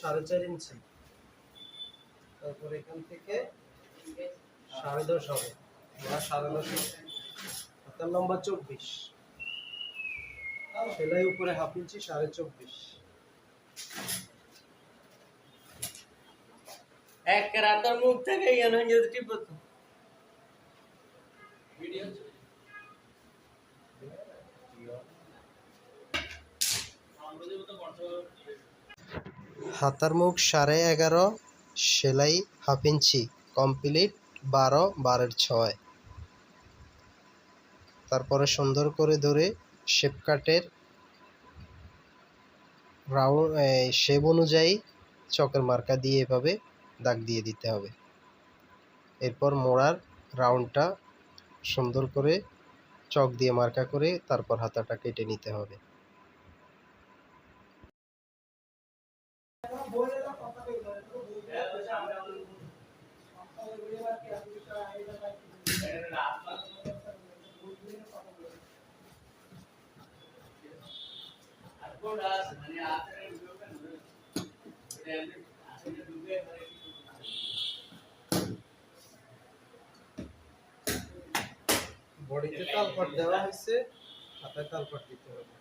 সাড়ে চার ইঞ্চি তারপর এখান থেকে সাড়ে দশ হবে। বা সাড়ে দশ হাতার লম্বা চব্বিশ। সেলাই উপরে হাফ ইঞ্চি সাড়ে চব্বিশ। এক রাতের মুখ থেকে ইয়ান হয়ে যদি টিপত হাতার মুখ সাড়ে এগারো সেলাই হাফ ইঞ্চি কমপ্লিট বারো বারের ছয়। তারপরে সুন্দর করে ধরে শেপ কাটের রাউন্ড শেপ অনুযায়ী চকের মার্কা দিয়ে এভাবে দাগ দিয়ে দিতে হবে। এরপর মোড়ার রাউন্ডটা সুন্দর করে চক দিয়ে মার্কা করে তারপর হাতাটা কেটে নিতে হবে। বডিতে তালপাট দেওয়া হয়েছে হাতে তালপাট দিতে হবে।